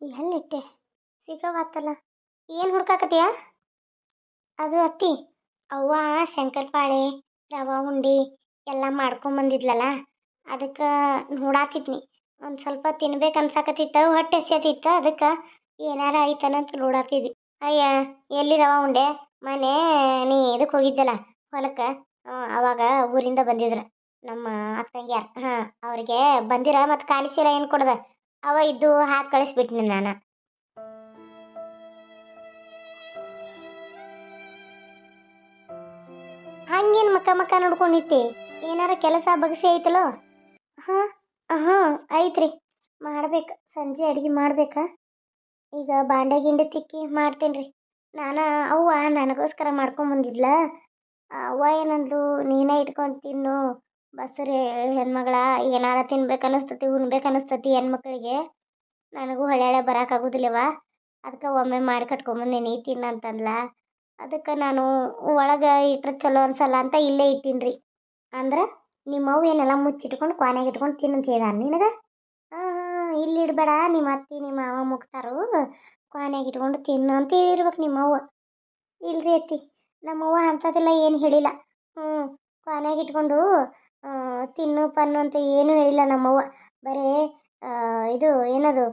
ಎಲ್ಲಿಟ್ಟೆ? ಸಿಗವಾತಲ್ಲ. ಏನು ಹುಡ್ಕಾಕತ್ತೀಯ? ಅದು ಅತ್ತಿ, ಅವ್ವ, ಶಂಕರಪಾಳೆ, ರವಾ, ಉಂಡೆ ಎಲ್ಲ ಮಾಡ್ಕೊಂಬಂದಿದ್ಲಲ್ಲ, ಅದಕ್ಕೆ ನೋಡಾತಿದ್ನಿ. ಒಂದು ಸ್ವಲ್ಪ ತಿನ್ಬೇಕು ಅನ್ಸಾಕತ್ತಿತ್ತು, ಹೊಟ್ಟೆ ಹಸಿಯತಿತ್ತ ಅದಕ್ಕೆ ಏನಾರ ಆಯ್ತನಂತ ನೋಡಾತಿದ್ವಿ. ಅಯ್ಯ, ಎಲ್ಲಿ ರವಾ, ಉಂಡೆ? ಮನೆ, ನೀ ಇದಕ್ಕೆ ಹೋಗಿದ್ದಲ್ಲ? ಹೊಲಕ್ಕೆ? ಅವಾಗ ಊರಿಂದ ಬಂದಿದ್ರ. ನಮ್ಮ ಅತ್ತಂಗ್ಯಾರ. ಹಾಂ, ಅವ್ರಿಗೆ ಬಂದಿರ ಮತ್ತು ಖಾಲಿ ಚೀಲ ಏನು ಕೊಡ್ದ? ಅವ ಇದು ಹಾಕಿ ಕಳಿಸ್ಬಿಟ್ನಿ ನಾನು. ಹಂಗೇನು ಮಕ್ಕ ಮಕ್ಕ ನೋಡ್ಕೊಂಡಿತ್ತಿ ಏನಾರ ಕೆಲಸ ಬಗಸಿ ಐತಲೋ? ಹಾಂ ಹಾಂ, ಐತ್ರಿ. ಮಾಡ್ಬೇಕು. ಸಂಜೆ ಅಡುಗೆ ಮಾಡ್ಬೇಕಾ. ಈಗ ಬಾಂಡೆ ಗಿಂಡೆ ತಿಕ್ಕಿ ಮಾಡ್ತೀನಿ ರೀ ನಾನು, ಅವ್ವ ನನಗೋಸ್ಕರ ಮಾಡ್ಕೊಂಬಂದಿದ್ಲ. ಅವ್ವ ಏನಂದ್ರು ನೀನೇ ಇಟ್ಕೊಂಡು ತಿನ್ನು. ಬಸ್ರಿ ಹೆಣ್ಮಗಳ ಏನಾರ ತಿನ್ಬೇಕು ಅನಿಸ್ತತಿ, ಉಣ್ಬೇಕು ಅನಿಸ್ತತಿ ಹೆಣ್ಮಕ್ಳಿಗೆ. ನನಗೂ ಬರಾಕ ಬರೋಕ್ಕಾಗೋದಿಲ್ಲವ ಅದಕ್ಕೆ ಒಮ್ಮೆ ಮಾಡಿ ಕಟ್ಕೊಂಬಂದೀನಿ ತಿನ್ನಂತಂದ್ಲ ಅದಕ್ಕೆ ನಾನು ಒಳಗೆ ಇಟ್ರೆ ಚಲೋ ಅನ್ಸಲ್ಲ ಅಂತ ಇಲ್ಲೇ ಇಟ್ಟೀನಿ ರೀ. ಅಂದ್ರೆ ಏನಲ್ಲ ಏನೆಲ್ಲ ಮುಚ್ಚಿಟ್ಕೊಂಡು ಕ್ವಾನ್ಯಾಗ ಇಟ್ಕೊಂಡು ತಿನ್ನಂತ ಹೇಳ್ದಾನ ನಿನಗೆ? ಹಾಂ ಹಾಂ ಇಲ್ಲಿ ಇಡಬೇಡ ನಿಮ್ಮ ಅತ್ತಿ ನಿಮ್ಮ ಮಾವ ಮುಗ್ತಾರು. ಕ್ವಾನ್ಯಾಗ ಇಟ್ಕೊಂಡು ತಿನ್ನು ಅಂತ ಹೇಳಿರ್ಬೇಕು ನಿಮ್ಮವ್ವ ಇಲ್ರಿ ಅತ್ತಿ ನಮ್ಮವ್ವ ಅಂಥದ್ದೆಲ್ಲ ಏನು ಹೇಳಿಲ್ಲ. ಹ್ಞೂ ಕ್ವಾನ್ಯಾಗ ಇಟ್ಕೊಂಡು ತಿನ್ನು ಪನ್ನು ಅಂತ ಏನೂ ಹೇಳಿಲ್ಲ ನಮ್ಮವ್ವ. ಬರೀ ಇದು ಏನದು?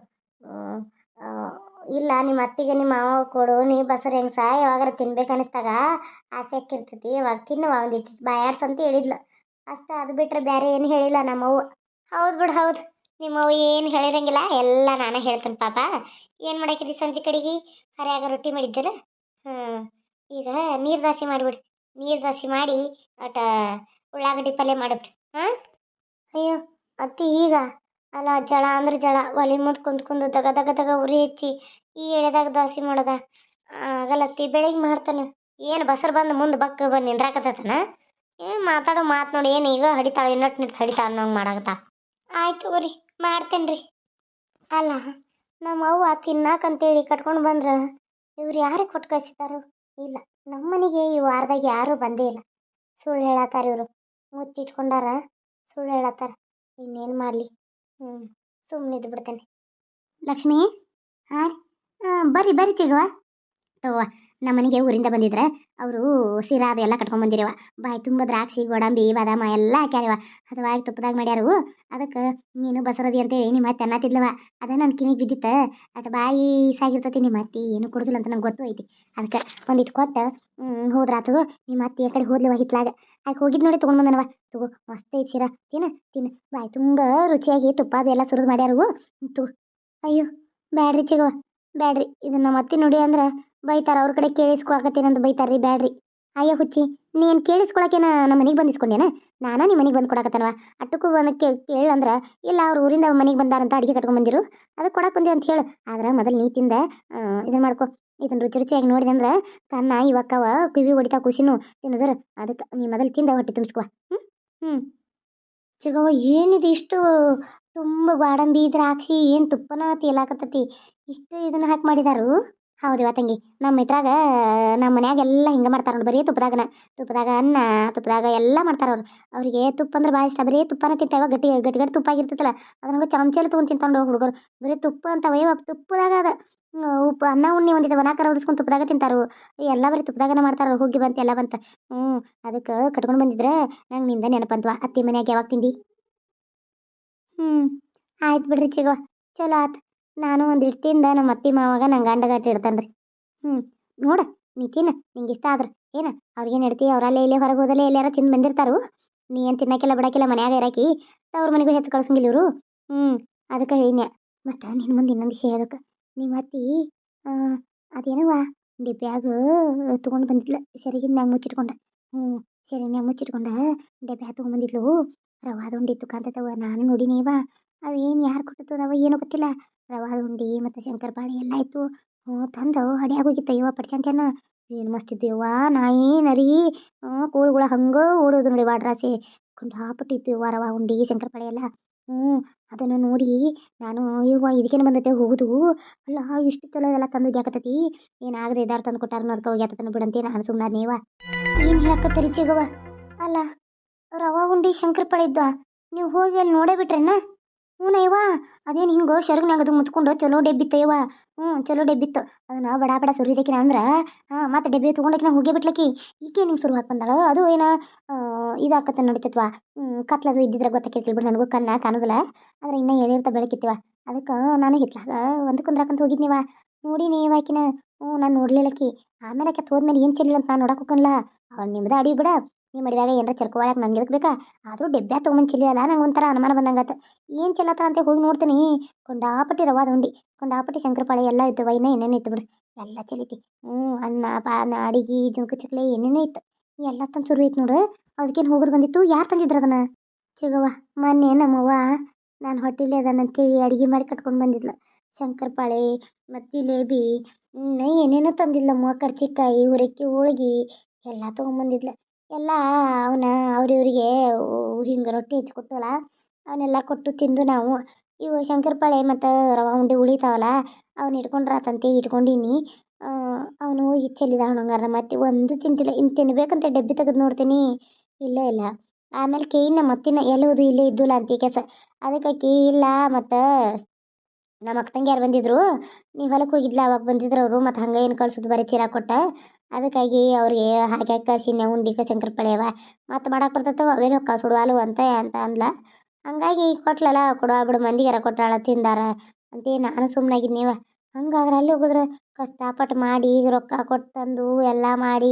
ಇಲ್ಲ, ನಿಮ್ಮ ಅತ್ತಿಗೆ ನಿಮ್ಮ ಮಾವ ಕೊಡು, ನೀ ಬಸರು ಹೆಂಗ್ಸ ಯಾವಾಗಾರ ತಿನ್ಬೇಕು ಅನಿಸ್ದಾಗ ಆಸೆ ಆಕ್ಕಿರ್ತೈತಿ ಯಾವಾಗ ತಿನ್ನು ಒಂದಿಟ್ಟು ಬಾಯಾಡ್ಸ್ ಅಂತ ಹೇಳಿದ್ಲು. ಅಷ್ಟ, ಅದು ಬಿಟ್ರೆ ಬೇರೆ ಏನು ಹೇಳಿಲ್ಲ ನಮ್ಮವ್ವ. ಹೌದು ಬಿಡು, ಹೌದು. ನಿಮ್ಮವ್ವ ಏನು ಹೇಳಿರಂಗಿಲ್ಲ, ಎಲ್ಲ ನಾನೇ ಹೇಳ್ತೇನೆ ಪಾಪ. ಏನು ಮಾಡಾಕಿದ್ರಿ ಸಂಜೆ ಕಡೆಗೆ? ಹರಿಯಾಗ ರೊಟ್ಟಿ ಮಾಡಿದ್ದಲ್ಲ? ಹ್ಞೂ ಈಗ ನೀರು ದೋಸೆ ಮಾಡಿಬಿಡಿ. ನೀರು ದೋಸೆ ಮಾಡಿ ಒಟ ಉಳ್ಳಾಗಡ್ಡಿ ಪಲ್ಯ ಮಾಡಿಬಿಟ್ರಿ. ಹಾಂ? ಅಯ್ಯೋ, ಅತ್ತಿ ಈಗ. ಅಲ್ಲ, ಜಳ ಅಂದ್ರೆ ಜಳ. ಒಲೆ ಮುಂದೆ ಕುಂತ್ಕೊಂಡು ದಗ ದಗ ದಗ ಉರಿ ಹಚ್ಚಿ ಈ ಎಳೆದಾಗ ದೋಸೆ ಮಾಡೋದ. ಆಗಲ್ಲತ್ತಿ ಬೆಳಿಗ್ಗೆ ಮಾಡ್ತಾನೆ. ಏನು ಬಸರು ಬಂದು ಮುಂದೆ ಬಕ್ಕ ಬಂದು ನಿಂದ್ರಾಕತ್ತನ ಏನು ಮಾತಾಡೋ ಮಾತು ನೋಡಿ, ಏನು ಈಗ ಹಡಿತಾಳೆ ಇನ್ನೊಟ್ಟು ನಿಂತು ಹಡಿತಾಳ ನಂಗೆ ಮಾಡಾಕತ್ತ ಆಯ್ತು ತಗೋರಿ ಮಾಡ್ತೇನೆ ರೀ. ಅಲ್ಲ ನಮ್ಮ ಅವ್ವ ತಿನ್ನಾಕಂತೇಳಿ ಕಟ್ಕೊಂಡು ಬಂದ್ರೆ ಇವ್ರು ಯಾರಿಗೆ ಕೊಟ್ಟು ಇಲ್ಲ ನಮ್ಮ ಮನೆಗೆ ಈ ವಾರದಾಗ ಯಾರೂ ಬಂದೇ ಇಲ್ಲ. ಸುಳ್ಳು ಹೇಳತ್ತಾರ ಇವರು. ಮುಚ್ಚಿಟ್ಕೊಂಡಾರ ಸುಳ್ಳು ಹೇಳತ್ತಾರ. ಇನ್ನೇನು ಮಾಡಲಿ? ಹ್ಞೂ ಸುಮ್ಮನಿದ್ದು ಬಿಡ್ತೇನೆ ಲಕ್ಷ್ಮಿ ಹಾಂ ಬರ್ರಿ ಬರ್ರಿ ಚಿಗವ ನಮ್ಮ ಮನೆಗೆ ಊರಿಂದ ಬಂದಿದ್ರೆ, ಅವರು ಸಿರಾ ಅದು ಎಲ್ಲ ಕಟ್ಕೊಂಬಂದಿರವ ಬಾಯಿ ತುಂಬ ದ್ರಾಕ್ಷಿ, ಗೋಡಂಬಿ, ಬಾದಾಮ ಎಲ್ಲ ಹಾಕ್ಯಾರವ. ಹದವಾಗಿ ತುಪ್ಪದಾಗ ಮಾಡ್ಯಾರು. ಅದಕ್ಕೆ, ನೀನು ಬಸರದಿ ಅಂತೇಳಿ ನಿಮ್ಮ ಅತ್ತೆ ಅನ್ನತ್ತಿದ್ಲವ ಅದ ನನ್ನ ಕಿವಿಗೆ ಬಿದ್ದಿತ್ತ. ಅಟ್ ಬಾಯಿ ಸಾಗಿರ್ತತಿ ನಿಮ್ಮ ಅತ್ತಿ ಏನು ಕೊಡುದಿಲ್ಲ ಅಂತ ನಂಗೆ ಗೊತ್ತು ಐತಿ. ಅದಕ್ಕೆ ಒಂದಿಟ್ಟು ಕೊಟ್ಟು ಹೋದ್ರಾತು ನಿಮ್ಮ ಅತ್ತಿ ಆ ಕಡೆ ಹೋದ್ಲವ ಹಿತ್ಲಾಗ. ಆಯ್ಕೆ ಹೋಗಿದ್ ನೋಡಿ ತೊಗೊಂಡು ಬಂದನವ. ತಗೋ, ಮಸ್ತ್ ಐತಿ ತಿನ್ನ ತಿನ್ನ. ಬಾಯಿ ತುಂಬ ರುಚಿಯಾಗಿ ತುಪ್ಪ ಅದೆಲ್ಲ ಸುರಿದು ಮಾಡ್ಯಾರು. ತಗೋ ಅಯ್ಯೋ, ಬ್ಯಾಡ್ರಿ ಚಿಗವ ಬ್ಯಾಡ್ರಿ. ಇದನ್ನ ಮತ್ತೆ ನೋಡಿ ಅಂದ್ರೆ ಬೈತಾರ ಅವ್ರ ಕಡೆ ಕೇಳಿಸ್ಕೊಳಕತ್ತೇನಂತ ಬೈತಾರ್ರಿ ಬ್ಯಾಡ್ರಿ. ಅಯ್ಯ ಹುಚ್ಚಿ, ನೀನು ಕೇಳಿಸ್ಕೊಳಕೇನ ನಮ್ಮ ಮನೆಗೆ ಬಂದಿಸ್ಕೊಂಡೇನ? ನಾನ ನಿಮ್ಮ ಮನೆಗೆ ಬಂದು ಕೊಡಕತ್ತನವ? ಅಟ್ಟಕ್ಕೂ ಒಂದು ಕೇಳಂದ್ರೆ ಇಲ್ಲ ಅವ್ರ ಊರಿಂದ ಮನೆಗೆ ಬಂದಾರಂತ ಅಡಿಗೆ ಕಟ್ಕೊಂಡು ಬಂದಿರು ಅದಕ್ಕೆ ಕೊಡಕ್ಕೆ ಬಂದೆ ಅಂತ ಹೇಳು. ಆದ್ರೆ ಮೊದಲು ನೀ ತಿಂದ ಇದನ್ನ ಮಾಡ್ಕೋ. ಇದನ್ನ ರುಚಿ ರುಚಿಯಾಗಿ ನೋಡಿದೆ ಅಂದ್ರೆ ಕನ್ನ ಇವಕ್ಕವ ಕಿವಿ ಹೊಡಿತಾ ಖುಷಿನು ತಿನ್ನೋದ್ರ. ಅದಕ್ಕೆ ನೀ ಮೊದಲು ತಿಂದ ಹೊಟ್ಟೆ ತುಂಬಿಸ್ಕೊ. ಹ್ಞೂ ಹ್ಞೂ ಚಿಗವ ಏನಿದು ಇಷ್ಟು ತುಂಬ ಬಾಡಂಬಿ ದ್ರಾಕ್ಷಿ ಏನು ತುಪ್ಪನ ತೇಲಾಕತ್ತತಿ. ಇಷ್ಟು ಇದನ್ನ ಹಾಕಿ ಮಾಡಿದಾರು? ಹೌದಿವ ತಂಗಿ. ನಮ್ಮ ಇದ್ರಾಗ ನಮ್ಮ ಮನ್ಯಾಗ ಎಲ್ಲ ಹಿಂಗೆ ಮಾಡ್ತಾರ ನೋಡಿ ಬರೀ ತುಪ್ಪದಾಗನ. ತುಪ್ಪದಾಗ ಅನ್ನ, ತುಪ್ಪದಾಗ ಎಲ್ಲ ಮಾಡ್ತಾರ ಅವ್ರು. ಅವರಿಗೆ ತುಪ್ಪ ಅಂದ್ರೆ ಭಾಳ ಇಷ್ಟ. ಬರೀ ತುಪ್ಪನ ತಿಂತಾವ. ಗಟ್ಟಿ ಗಟ್ಟಿ ಗಟ್ಟಿ ತುಪ್ಪ ಆಗಿರ್ತೈತಲ್ಲ. ಅದನ್ನ ಚಮಚಲ್ಲಿ ತೊಗೊಂಡು ತಿಂತಾವೆ ಹುಡುಗರು. ಬರೀ ತುಪ್ಪ ಅಂತವ ಇವ. ತುಪ್ಪದಾಗ ಅದ. ಉಪ್ಪು ಅನ್ನ, ಉಣ್ಣಿ ಒಂದಿಷ್ಟು ಒಣಕರ ಹೊದಿಸ್ಕೊಂಡು ತುಪ್ಪದಾಗ ತಿಂತಾರು. ಎಲ್ಲ ಬರೀ ತುಪ್ಪದಾಗನ ಮಾಡ್ತಾರ, ಹೋಗಿ ಬಂತು, ಎಲ್ಲ ಬಂತ. ಹ್ಞೂ ಅದಕ್ಕೆ ಕಟ್ಕೊಂಡು ಬಂದಿದ್ರೆ ನಂಗೆ ನಿಂದ ನೆನಪಂತವ. ಅತ್ತಿ ಮನ್ಯಾಗ ಯಾವಾಗ ತಿಂದಿ? ಹ್ಞೂ ಆಯ್ತು ಬಿಡ್ರಿ ಚಿಗೋ. ಚಲೋ ಆತು. ನಾನು ಒಂದು ತಿಂದ ನಮ್ಮ ಅತ್ತಿ ಮಾವಾಗ ನಂಗೆ ಗಂಡಗಟ್ಟಿ ಇಡ್ತಾನೆ ರೀ ಹ್ಞೂ ನೋಡು, ನೀ ತಿನ್ನ ನಿಂಗೆ ಇಷ್ಟ ಆದ್ರೆ. ಏನು ಅವ್ರಿಗೆ ಇಡ್ತಿ ಅವರಲ್ಲೇ ಇಲ್ಲೇ ಹೊರಗೆ ಹೋದಲ್ಲೇ ಎಲ್ಲಾರ ತಿಂದು ಬಂದಿರ್ತಾರು? ನೀ ಏನು ತಿನ್ನಕ್ಕೆಲ್ಲ ಬಿಡಕ್ಕೆಲ್ಲ ಮನ್ಯಾಗ ಇರಾಕಿ ಅವ್ರ ಮನೆಗೂ ಹೆಚ್ಚು ಕಳ್ಸಂಗಿಲ್ಲ ಇವರು? ಹ್ಞೂ ಅದಕ್ಕೆ ಹೇಳಿನ ಮತ್ತು ನಿನ್ನ ಮುಂದೆ ಇನ್ನೊಂದು ವಿಷಯ ಹೇಳ್ಬೇಕು. ನಿಮ್ಮ ಅತ್ತಿ ಆ, ಅದೇನವ್ವ ಡಿಬ್ಯಾಗ ತೊಗೊಂಡು ಬಂದಿದ್ಲ ಸೆರಗಿನ ಮ್ಯಾಗ ಮುಚ್ಚಿಟ್ಕೊಂಡ. ಹ್ಞೂ ಸೆರಗಿನ ಮ್ಯಾಗ ಮುಚ್ಚಿಟ್ಕೊಂಡ ಡೆಬ್ಯಾಗ ತೊಗೊಂಬಂದಿದ್ಲು ರವಾದ ಉಂಡಿತ್ತು ಕಾಂತದವ ನಾನು ನೋಡಿನೇವ ಅವೇನು ಯಾರು ಕೊಟ್ಟದವ ಏನೋ ಗೊತ್ತಿಲ್ಲ. ರವಾದ ಉಂಡಿ ಮತ್ತು ಶಂಕರಪಾಳಿ ಎಲ್ಲ ಇತ್ತು. ಹ್ಞೂ ತಂದವು ಹಡಿಯಾಗ ಹೋಗಿತ್ತ. ಇವ ಪಡ್ಸಂಟೇನ ಏನು ಮಸ್ತ್ ನಾಯಿ ನರಿ. ಕೋಳಿಗಳ ಹಂಗೆ ಓಡೋದು ನೋಡಿ ವಾಡ್ರಾಸಿ. ಕುಂಡಾಪಟ್ಟಿತ್ತು ರವಾ ಉಂಡಿ ಶಂಕರಪಾಳಿ ಎಲ್ಲ. ಹ್ಞೂ, ಅದನ್ನು ನೋಡಿ ನಾನು, ಯವ್ವ, ಇದಕ್ಕೇನು ಬಂದೈತೆ? ಹೋಗುದು? ಅಲ್ಲ, ಇಷ್ಟು ಚಲೋ ಎಲ್ಲ ತಂದು ಗ್ಯಾಕತ್ತೈತಿ ಏನಾಗದೆ ಇದಾರು ತಂದು ಕೊಟ್ಟಾರ ಅದಕ್ಕೆ ಹೋಗ್ಯಾತನ ಬಿಡಂತೆ ನಾನು ಸುಮ್ಮನೆ ನೀವ ಏನು ಹೇಳಕತ್ತರಿ ಚಿಗವ ಅಲ್ಲ, ರವಾ, ಉಂಡಿ, ಶಂಕರಪಾಳೆ ಇದ್ವಾ? ನೀವು ಹೋಗಿ ಅಲ್ಲಿ ನೋಡೇ ಬಿಟ್ರೇನ? ಹ್ಞೂ ಯವ್ವ ಅದೇನು ಹಿಂಗೆ ಶರ್ಗ್ನಾಗ ಅದು ಮುಚ್ಕೊಂಡು ಚಲೋ ಡೆಬ್ಬಿತ್ತಯ್ಯವ ಹ್ಞೂ, ಚಲೋ ಡೆಬ್ಬಿತ್ತು. ಅದನ್ನ ಬಡ ಬಡ ಸುರಿದಕಿನ ಅಂದ್ರೆ, ಹಾಂ, ಮತ್ತೆ ಡೆಬ್ಬಿ ತೊಗೊಂಡಕಿನ ಹೋಗೇ ಬಿಟ್ಲಕ್ಕಿ ಈಕೆ ನಿಂಗೆ ಸುರು ಹಾಕಿ ಬಂದಾಳ. ಅದು ಏನು ಇದಾಕತ್ತ ನಡೀತತ್ವ. ಕತ್ಲದು ಇದ್ದಿದ್ರೆ ಗೊತ್ತಾಕೈತಿ ಬಿಡು ನನಗೂ ಕಣ್ಣ ಕಾಣೋದಿಲ್ಲ. ಆದ್ರೆ ಇನ್ನೂ ಎಳಿರ್ತ ಬೆಳಕಿತ್ತಿವ. ಅದಕ್ಕೆ ನಾನು ಹಿತ್ಲಾಗ ಒಂದು ಕುಂದ್ರಾಕಂತ ಹೋಗಿದ್ನಿವ. ನೋಡಿ ನೀವು ಆಕಿನ. ಹ್ಞೂ, ನಾನು ನೋಡ್ಲಿಲ್ಲಕ್ಕಿ ಆಮೇಲೆ ಆಕೆ ಹೋದ್ಮೇಲೆ ಏನು ಚೆಲ್ಲಿಲ್ಲ ಅಂತ ನಾನು ನೋಡಕ್ಕೆ ಹೋಗಲ್ಲ ಅವ್ನು ನಿಮ್ದು ಅಡಿ ಬಿಡ. ನಿಮ್ಮ ಮಡಿದಾಗ ಏನಾರ ಚರ್ಕೊಳಕ್ಕೆ ನನಗೆ ಎದಕ್ಕೆ ಬೇಕಾ? ಆದರೂ ಡೆಬ್ಬ್ಯಾ ತೊಗೊಂಬಂದು ಚೆಲ್ಲಿಯಲ್ಲ ನಂಗೆ ಒಂಥರ ಅನುಮಾನ ಬಂದಂಗಾತ. ಏನು ಚೆಲ್ಲತ್ತ ಅಂತ ಹೋಗಿ ನೋಡ್ತೀನಿ. ಕೊಂಡಾಪಟ್ಟಿ ರವಾದ ಉಂಡಿ ಕೊಂಡಾಪಟ್ಟಿ ಶಂಕರಪಾಳೆ ಎಲ್ಲ ಇತ್ತು, ವೈನ ಏನೇನು ಇತ್ತು ಬಿಡು. ಎಲ್ಲ ಚೆಲ್ಲಿತಿ. ಹ್ಞೂ, ಅನ್ನ ಪಾನ ಅಡಿಗೆ ಜುಂಕು ಚಕ್ಲೆ ಏನೇನೋ ಇತ್ತು. ಎಲ್ಲ ತಂದು ಸುರು ಐತೆ ನೋಡು. ಅದಕ್ಕೇನು ಹೋಗೋದು ಬಂದಿತ್ತು? ಯಾರು ತಂದಿದ್ರು ಅದನ್ನು? ಚಿಗವ್ವ, ಮೊನ್ನೆ ನಮ್ಮವ್ವ ನಾನು ಹೊಟ್ಟೆಲೇ ಅದನ್ನಂತೇಳಿ ಅಡುಗೆ ಮಾಡಿ ಕಟ್ಕೊಂಡು ಬಂದಿದ್ಲು. ಶಂಕರಪಾಳೆ, ಮತ್ತು ಜಿಲೇಬಿ ಏನೇನೋ ತಂದಿದ್ಲಮ್ಮ ಕರ್ಚಿಕಾಯಿ ಹುರಕ್ಕಿ ಹೋಳ್ಗಿ, ಎಲ್ಲ ತೊಗೊಂಬಂದಿದ್ಲು. ಎಲ್ಲ ಅವನ್ನ ಅವ್ರಿವ್ರಿಗೆ ಹಿಂಗೆ ರೊಟ್ಟಿ ಹಚ್ಕೊಟ್ಟವಲ್ಲ ಅವನ್ನೆಲ್ಲ ಕೊಟ್ಟು ತಿಂದು ನಾವು, ಇವು ಶಂಕರಪಾಳೆ ಮತ್ತು ರವೆ ಉಂಡೆ ಉಳಿತಾವಲ್ಲ, ಅವ್ನ ಇಟ್ಕೊಂಡ್ರಾತಂತೆ ಇಟ್ಕೊಂಡೀನಿ ಅವನು ಹೋಗಿ ಚೆಲ್ಲಿದ ಹಂಗಾರ ಮತ್ತೆ ಒಂದು ತಿಂತಿಲ್ಲ ಇನ್ನು ತಿನ್ಬೇಕಂತ ಡಬ್ಬಿ ತೆಗೆದು ನೋಡ್ತೀನಿ. ಇಲ್ಲ ಇಲ್ಲ. ಆಮೇಲೆ ಕೇಯಿನ ಮತ್ತಿನ ಎಲ್ಲೋದು ಇಲ್ಲೇ ಇದ್ದುಲ್ಲ ಅಂತ ಕೆಸ ಅದಕ್ಕೆ ಆಕಿ ಇಲ್ಲ ಮತ್ತು ನಮ್ಮ ಅಕ್ಕ ತಂಗಿಯಾರು ಬಂದಿದ್ರು. ನೀವು ಹೊಲಕ್ಕೆ ಹೋಗಿದ್ಲ, ಅವಾಗ ಬಂದಿದ್ರು ಅವರು ಮತ್ತು ಹಂಗೆ ಏನು ಕಳ್ಸೋದು ಬರೀ ಚೀರ ಕೊಟ್ಟ. ಅದಕ್ಕಾಗಿ ಅವ್ರಿಗೆ ಹಾಕಿ ಕಳ್ಸಿನ ಉಂಡಿಕ ಅವ ಮತ್ತು ಮಾಡಕ್ಕೆ ಬರ್ತೈತವ, ಅವೇನು ಸುಡುವಾಲು ಅಂತ ಅಂತ ಅಂದ್ಲ. ಹಂಗಾಗಿ ಕೊಟ್ಲಲ್ಲ ಕೊಡುವ ಬಿಡು, ಮಂದಿಗಾರ ಕೊಟ್ಟಾಳ, ತಿಂದಾರ ಅಂತೇ ನಾನು ಸುಮ್ಮನಾಗಿದ್ದೀವ ಹಂಗಾದ್ರೆ ಅಲ್ಲಿ ಹೋಗಿದ್ರೆ ಕಷ್ಟಪಟ್ಟು ಮಾಡಿ ರೊಕ್ಕ ಕೊಟ್ಟು ತಂದು ಎಲ್ಲ ಮಾಡಿ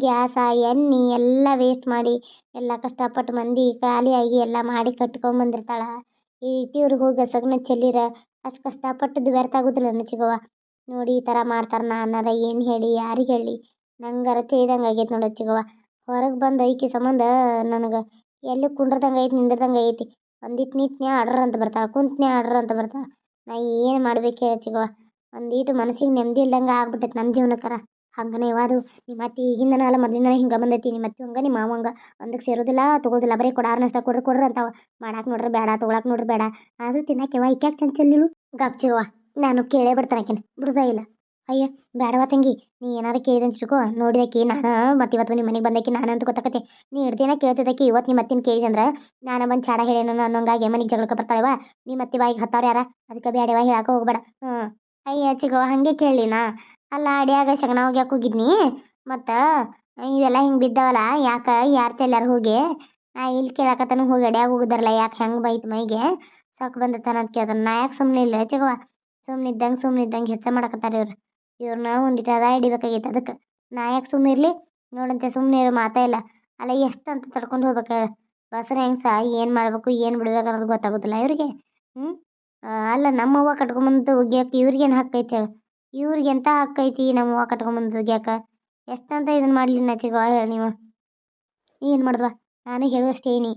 ಗ್ಯಾಸ, ಎಣ್ಣೆ ಎಲ್ಲ ವೇಸ್ಟ್ ಮಾಡಿ, ಎಲ್ಲ ಕಷ್ಟಪಟ್ಟು ಮಂದಿ ಖಾಲಿಯಾಗಿ ಎಲ್ಲ ಮಾಡಿ ಕಟ್ಕೊಂಬಂದಿರ್ತಾಳೆ ಈ ಇವ್ರಿಗೆ ಹೋಗಿ ಸಗಣಿ ಚೆಲ್ಲಿರ, ಅಷ್ಟು ಕಷ್ಟಪಟ್ಟದ್ದು ವ್ಯರ್ಥ ಆಗೋದಿಲ್ಲ ಚಿಗವ್ವ ನೋಡಿ ಈ ಥರ ಮಾಡ್ತಾರೆ ನಾನಾರ ಏನು ಹೇಳಿ, ಯಾರಿಗೆ ಹೇಳಿ? ನಂಗಾರ ತಿಳಿದಂಗೆ ಆಗೈತೆ ನೋಡಿ ಚಿಗವ್ವ ಹೊರಗೆ ಬಂದು ಐಕಿ ಸಂಬಂಧ ನನಗೆ ಎಲ್ಲಿ ಕುಂಡ್ರದಂಗೆ ಐತಿ ನಿಂದ್ರದಂಗೆ ಐತಿ. ಒಂದಿಟ್ಟು ನಿಂತ್ನ್ಯಾ ಆರ್ಡ್ರ್ ಅಂತ ಬರ್ತಾಳೆ, ಕುಂತ್ನ್ಯಾ ಆರ್ಡ್ರ್ ಅಂತ ಬರ್ತಾಳೆ. ನಾ ಏನು ಮಾಡ್ಬೇಕು ಹೇಳು ಚಿಗವ್ವ ಒಂದೀಟು ಮನಸ್ಸಿಗೆ ನೆಮ್ಮದಿ ಇಲ್ದಂಗೆ ಆಗ್ಬಿಟ್ಟೈತೆ ನನ್ನ ಜೀವನಕ್ಕರ ಹಂಗನೇ ಅದು ನಿಮ್ಮ ಅತ್ತೆ ಈಗಿಂದನ ಅಲ್ಲ ಮೊದಲಿಂದ ಹಿಂಗೆ ಬಂದೈತಿ. ನಿಮ್ಮ ಅತ್ತಿ ಹಂಗೆ, ನಿಮ್ಮ ಮಾವ ಹಂಗೆ. ಒಂದಕ್ಕೆ ಸೇರೋದಿಲ್ಲ ತೊಗೋದಿಲ್ಲ ಬರೀ ಕೊಡಾರ್ನಷ್ಟ ಕೊಡ್ರಿ ಕೊಡ್ರಿ ಅಂತಾವ. ಮಾಡಾಕ ನೋಡ್ರಿ ಬೇಡ ತೊಗೊಳಕ್ಕೆ ನೋಡ್ರಿ ಬೇಡ. ಆದರೂ ತಿನ್ನಕ್ಕೆವ ಈಕ್ಯಾಕೆ ಚಂದ ಚೆಲ್ಲಿಳು ಗಪ್ಚಿಗವ್ವ ನಾನು ಕೇಳೇ ಬಿಡ್ತಾನಕಿನ ಬಿಡುದ ಇಲ್ಲ. ಅಯ್ಯ ಬೇಡವ ತಂಗಿ. ನೀ ಏನಾರು ಕೇಳಿದೆ ಅಂತ ನೋಡಿದಕ್ಕಿ ನಾನು ಮತ್ತೆ ಇವತ್ತು ನಿಮ್ಮ ಮನೆಗೆ ಬಂದಾಕಿ ನಾನು ಅಂತ ಗೊತ್ತಾಕತಿ ನೀ ಹಿಡ್ದಿನ ಕೇಳ್ತಿದ್ದಕ್ಕೆ ಇವತ್ತು ನಿಮ್ಮ ಅತ್ತಿನ ಕೇಳಿದೆ ಅಂದ್ರೆ, ನಾನು ಬಂದು ಚಾಡ ಹೇಳೇನೋ ಅನ್ನೋಂಗಾಗಿ ಮನೆಗೆ ಜಗಳಕ್ಕೆ ಬರ್ತಾಳೆವ ನಿಮ್ಮ ಅತ್ತಿ ಬಾಯಿಗೆ ಹತ್ತಾರ ಯಾರ? ಅದಕ್ಕೆ ಬೇಡವ ಹೇಳಕ್ಕೆ ಹೋಗ್ಬೇಡ. ಹ್ಞೂ ಅಯ್ಯ ಚಿಗವ ಹಂಗೆ ಕೇಳಲಿನ ಅಲ್ಲ ಅಡಿಯಾಗ ಶಗಣ ಒಗ್ಯಾಕ ಹೋಗಿದ್ನಿ. ಮತ್ತು ಇವೆಲ್ಲ ಹಿಂಗೆ ಬಿದ್ದಾವಲ್ಲ, ಯಾಕೆ ಯಾರು ಚೆಲ್ಲಾರ ಹೋಗಿ? ನಾ ಇಲ್ಲಿ ಕೇಳಾಕತ್ತನ ಹೋಗಿ ಅಡ್ಯಾಗ ಹೋಗಿದಾರಲ್ಲ ಯಾಕೆ ಹೆಂಗೆ ಬೈತು ಮೈಗೆ? ಸಾಕು ಬಂದತನ ಅಂತ ಕೇಳ್ತಾನೆ. ನಾ ಯಾಕೆ ಸುಮ್ಮನೆ ಇಲ್ಲ ಚಿಗವ ಸುಮ್ಮನೆ ಇದ್ದಂಗೆ ಸುಮ್ಮನೆ ಇದ್ದಂಗೆ ಹೆಚ್ಚ ಮಾಡಕತ್ತಾರ ಇವ್ರು. ಇವ್ರನ್ನ ಒಂದಿಟ್ಟು ಅದ ಹಿಡಿಬೇಕಾಗೈತೆ ಅದಕ್ಕೆ. ನಾ ಯಾಕೆ ಸುಮ್ಮನೆ ಇರಲಿ? ನೋಡಂತೆ ಸುಮ್ಮನೆ ಇರೋ, ಮಾತಾ ಇಲ್ಲ. ಅಲ್ಲ ಎಷ್ಟು ಅಂತ ತಡ್ಕೊಂಡು ಹೋಗ್ಬೇಕು ಬಸ್ರ ಹೆಂಗೆ ಸಹ ಏನು ಮಾಡಬೇಕು, ಏನು ಬಿಡ್ಬೇಕು ಅನ್ನೋದು ಗೊತ್ತಾಗೋದಿಲ್ಲ ಇವ್ರಿಗೆ. ಹ್ಞೂ ಅಲ್ಲ ನಮ್ಮವ್ವ ಕಟ್ಕೊಂಬಂದು ಒಗ್ಯಾಕೆ ಇವ್ರಿಗೇನು ಹಕ್ಕೈತೆ ಹೇಳು. ಇವ್ರಿಗೆ ಎಂಥ ಹಕ್ಕೈತಿ ನಮ್ಮವ್ವ ಕಟ್ಕೊಂಬಂದು ಸುಗ್ಯಾಕ ಎಷ್ಟಂತ ಇದನ್ನ ಮಾಡಲಿ ನಚಿಗೋ ಹೇಳಿ ನೀವು. ಏನು ಮಾಡಿದ್ವ? ನಾನು ಹೇಳುವಷ್ಟೇನಿ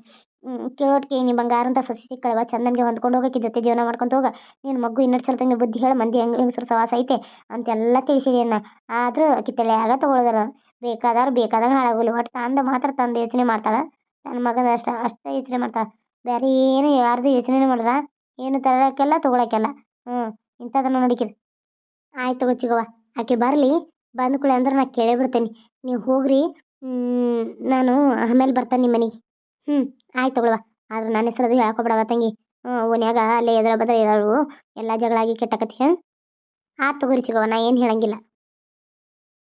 ಕೇಳೋಟ್ಕೆ ಏನಿ? ಬಂಗಾರ ಅಂತ ಸೊಸಿ ಸಿಕ್ಕಳವ ಚಂದನ್ಗೆ ಹೊಂದ್ಕೊಂಡು ಹೋಗಕ್ಕೆ ಜೊತೆ ಜೀವನ ಮಾಡ್ಕೊಂತ ಹೋಗ. ನೀನು ಮಗು ಇನ್ನೊಟ್ಟು ಸ್ವಲ್ಪ ತಂಗಿ ಬುದ್ಧಿ ಹೇಳಿ, ಮಂದಿ ಹೆಂಗೆ ಹೆಂಗಸ್ರು ಸವಾಸ ಐತೆ ಅಂತೆಲ್ಲ ತಿಳಿಸಿದೆ ಅನ್ನ ಆದರೂ ಆಕಿ ತಲೆಯಾಗ ತೊಗೊಳೋದಾರ. ಬೇಕಾದವ್ರು ಬೇಕಾದಂಗೆ ಹಾಳಾಗೋಲ್ಲ ಒಟ್ಟು ತಂದು ಮಾತ್ರ ತಂದು ಯೋಚನೆ ಮಾಡ್ತಾಳೆ. ನನ್ನ ಮಗನ ಅಷ್ಟ, ಅಷ್ಟೇ ಯೋಚನೆ ಮಾಡ್ತಾಳೆ. ಬೇರೆ ಏನು ಯಾರ್ದು ಯೋಚನೆನೇ ಮಾಡಿಲ್ಲ ಏನು ತರೋಕ್ಕೆಲ್ಲ ತೊಗೊಳಕ್ಕೆಲ್ಲ. ಹ್ಞೂ ಇಂಥದನ್ನ ನೋಡಿಕಿದ್ ಆಯ್ತು ತಗೋ ಚಿಗವ್ವ, ಆಕೆ ಬರಲಿ, ಬಂದ ಕೂಳೆ ಅಂದ್ರೆ ನಾ ಕೇಳೇ ಬಿಡ್ತೇನೆ ನೀವು ಹೋಗ್ರಿ ನಾನು ಆಮೇಲೆ ಬರ್ತೇನೆ ನಿಮ್ಮ ಮನೆಗೆ. ಹ್ಞೂ ಆಯ್ತು ತಗೊಳ್ವ. ಆದ್ರೆ ನನ್ನ ಹೆಸ್ರು ಅದು ಹೇಳ್ಕೊಬೇಡವ ತಂಗಿ. ಓನ್ಯಾಗ ಅಲ್ಲೇ ಎದ್ರ ಬದ್ರ ಇರೋರು ಎಲ್ಲ ಜಗಳಾಗಿ ಕೆಟ್ಟಕತಿ ಹಾಂ ಆತು ತಗೋರಿ ಚಿಗವ್ವ, ನಾ ಏನು ಹೇಳಂಗಿಲ್ಲ.